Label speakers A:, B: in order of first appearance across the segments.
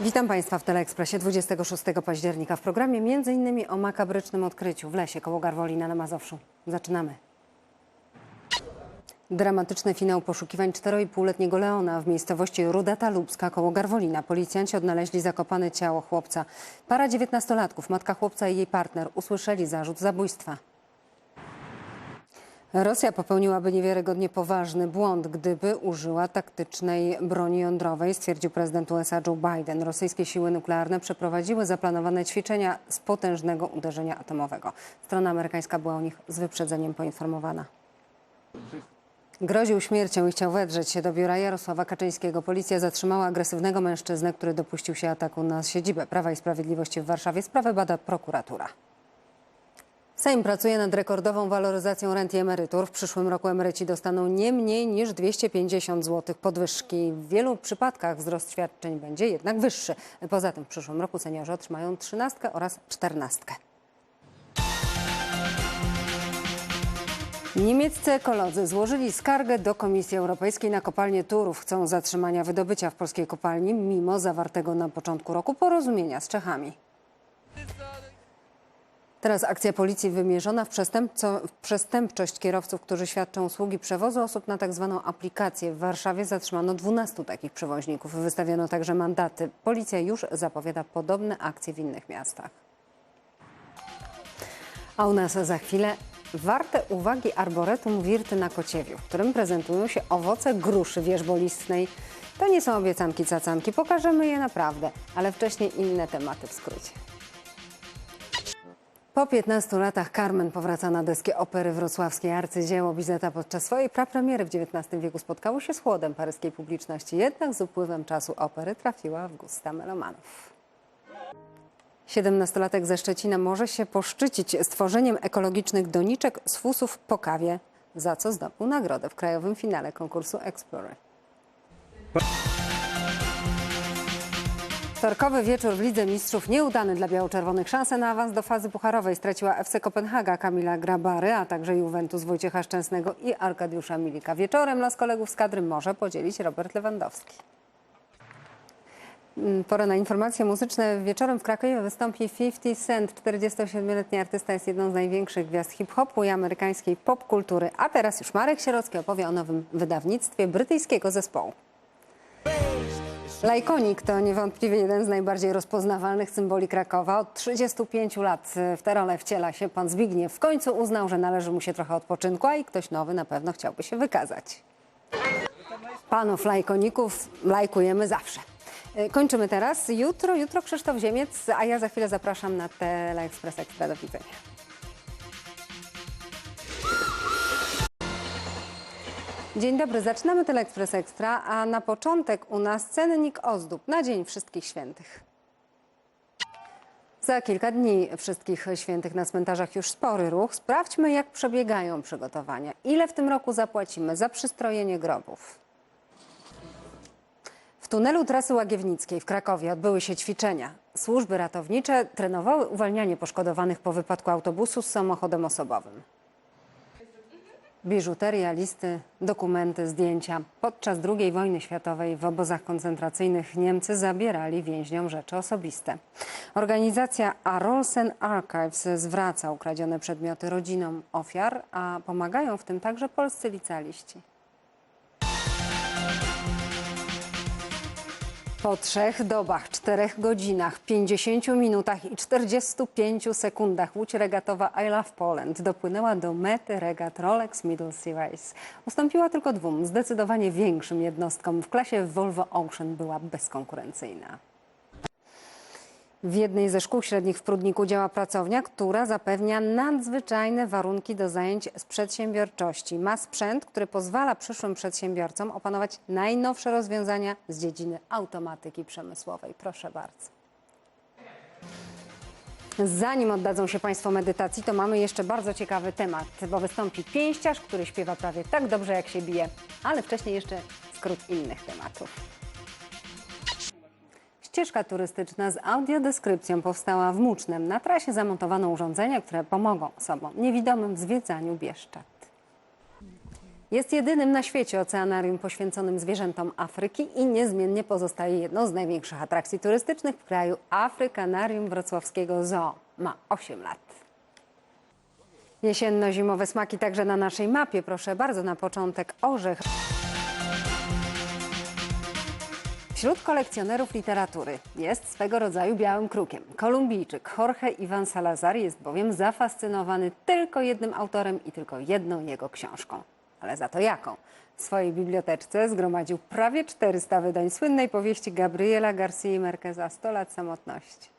A: Witam Państwa w Teleekspresie 26 października w programie m.in. o makabrycznym odkryciu w lesie koło Garwolina na Mazowszu. Zaczynamy. Dramatyczny finał poszukiwań 4,5-letniego Leona w miejscowości Rudata Lubska koło Garwolina. Policjanci odnaleźli zakopane ciało chłopca. Para 19-latków, matka chłopca i jej partner usłyszeli zarzut zabójstwa. Rosja popełniłaby niewiarygodnie poważny błąd, gdyby użyła taktycznej broni jądrowej, stwierdził prezydent USA Joe Biden. Rosyjskie siły nuklearne przeprowadziły zaplanowane ćwiczenia z potężnego uderzenia atomowego. Strona amerykańska była o nich z wyprzedzeniem poinformowana. Groził śmiercią i chciał wedrzeć się do biura Jarosława Kaczyńskiego. Policja zatrzymała agresywnego mężczyznę, który dopuścił się ataku na siedzibę Prawa i Sprawiedliwości w Warszawie. Sprawę bada prokuratura. Sejm pracuje nad rekordową waloryzacją rent i emerytur. W przyszłym roku emeryci dostaną nie mniej niż 250 zł podwyżki. W wielu przypadkach wzrost świadczeń będzie jednak wyższy. Poza tym w przyszłym roku seniorzy otrzymają trzynastkę oraz czternastkę. Niemieccy ekolodzy złożyli skargę do Komisji Europejskiej na kopalnię Turów. Chcą zatrzymania wydobycia w polskiej kopalni mimo zawartego na początku roku porozumienia z Czechami. Teraz akcja policji wymierzona w, w przestępczość kierowców, którzy świadczą usługi przewozu osób na tak zwaną aplikację. W Warszawie zatrzymano 12 takich przewoźników. Wystawiono także mandaty. Policja już zapowiada podobne akcje w innych miastach. A u nas za chwilę warte uwagi arboretum Wirty na Kociewiu, w którym prezentują się owoce gruszy wierzbolistnej. To nie są obiecanki cacanki, pokażemy je naprawdę, ale wcześniej inne tematy w skrócie. Po 15 latach Carmen powraca na deskę opery wrocławskiej. Arcydzieło Bizeta podczas swojej prapremiery w XIX wieku spotkało się z chłodem paryskiej publiczności. Jednak z upływem czasu opery trafiła w gusta melomanów. 17-latek ze Szczecina może się poszczycić stworzeniem ekologicznych doniczek z fusów po kawie, za co zdobył nagrodę w krajowym finale konkursu Explorer. Wtorkowy wieczór w Lidze Mistrzów nieudany dla biało-czerwonych. Szansę na awans do fazy pucharowej straciła FC Kopenhaga Kamila Grabary, a także Juventus Wojciecha Szczęsnego i Arkadiusza Milika. Wieczorem los kolegów z kadry może podzielić Robert Lewandowski. Mm, Pora na informacje muzyczne. Wieczorem w Krakowie wystąpi 50 Cent. 47-letni artysta jest jedną z największych gwiazd hip-hopu i amerykańskiej pop-kultury. A teraz już Marek Sierocki opowie o nowym wydawnictwie brytyjskiego zespołu. Lajkonik to niewątpliwie jeden z najbardziej rozpoznawalnych symboli Krakowa. Od 35 lat w tę rolę wciela się pan Zbigniew. W końcu uznał, że należy mu się trochę odpoczynku, a i ktoś nowy na pewno chciałby się wykazać. Panów lajkoników lajkujemy zawsze. Y, Kończymy teraz. Jutro, jutro Krzysztof Ziemiec, a ja za chwilę zapraszam na Teleekspres Ekstra. Do widzenia. Dzień dobry, zaczynamy Teleekspres Ekstra, a na początek u nas cennik ozdób na Dzień Wszystkich Świętych. Za kilka dni wszystkich świętych na cmentarzach już spory ruch. Sprawdźmy, jak przebiegają przygotowania. Ile w tym roku zapłacimy za przystrojenie grobów? W tunelu trasy Łagiewnickiej w Krakowie odbyły się ćwiczenia. Służby ratownicze trenowały uwalnianie poszkodowanych po wypadku autobusu z samochodem osobowym. Biżuteria, listy, dokumenty, zdjęcia. Podczas II wojny światowej w obozach koncentracyjnych Niemcy zabierali więźniom rzeczy osobiste. Organizacja Arolsen Archives zwraca ukradzione przedmioty rodzinom ofiar, a pomagają w tym także polscy licealiści. Po trzech dobach, czterech godzinach, 50 minutach i 45 sekundach łódź regatowa I Love Poland dopłynęła do mety regat Rolex Middle Race. Ustąpiła tylko dwóm, zdecydowanie większym jednostkom. W klasie Volvo Ocean była bezkonkurencyjna. W jednej ze szkół średnich w Prudniku działa pracownia, która zapewnia nadzwyczajne warunki do zajęć z przedsiębiorczości. Ma sprzęt, który pozwala przyszłym przedsiębiorcom opanować najnowsze rozwiązania z dziedziny automatyki przemysłowej. Proszę bardzo. Zanim oddadzą się Państwo medytacji, to mamy jeszcze bardzo ciekawy temat, bo wystąpi pięściarz, który śpiewa prawie tak dobrze, jak się bije, ale wcześniej jeszcze skrót innych tematów. Ścieżka turystyczna z audiodeskrypcją powstała w Mucznem. Na trasie zamontowano urządzenia, które pomogą osobom niewidomym w zwiedzaniu Bieszczad. Jest jedynym na świecie oceanarium poświęconym zwierzętom Afryki i niezmiennie pozostaje jedną z największych atrakcji turystycznych w kraju. Afrykanarium Wrocławskiego Zoo ma 8 lat. Jesienno-zimowe smaki także na naszej mapie. Proszę bardzo, na początek orzech. Wśród kolekcjonerów literatury jest swego rodzaju białym krukiem. Kolumbijczyk Jorge Ivan Salazar jest bowiem zafascynowany tylko jednym autorem i tylko jedną jego książką. Ale za to jaką? W swojej biblioteczce zgromadził prawie 400 wydań słynnej powieści Gabriela García Márqueza «100 lat samotności».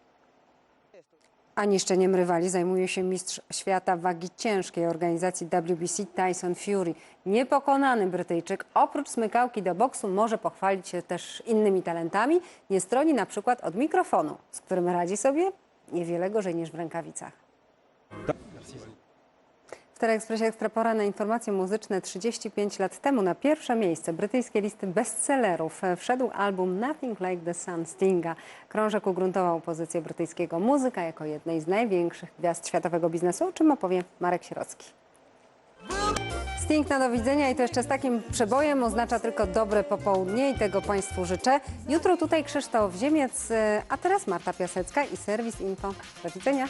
A: A niszczeniem rywali zajmuje się mistrz świata wagi ciężkiej organizacji WBC Tyson Fury. Niepokonany Brytyjczyk oprócz smykałki do boksu może pochwalić się też innymi talentami. Nie stroni na przykład od mikrofonu, z którym radzi sobie niewiele gorzej niż w rękawicach. W Teleekspresie Ekstrapora na informacje muzyczne 35 lat temu na pierwsze miejsce brytyjskiej listy bestsellerów wszedł album Nothing Like the Sun Stinga. Krążek ugruntował pozycję brytyjskiego muzyka jako jednej z największych gwiazd światowego biznesu, o czym opowie Marek Sierocki. Sting na do widzenia i to jeszcze z takim przebojem oznacza tylko dobre popołudnie i tego Państwu życzę. Jutro tutaj Krzysztof Ziemiec, e, a teraz Marta Piasecka i Serwis Info. Do widzenia.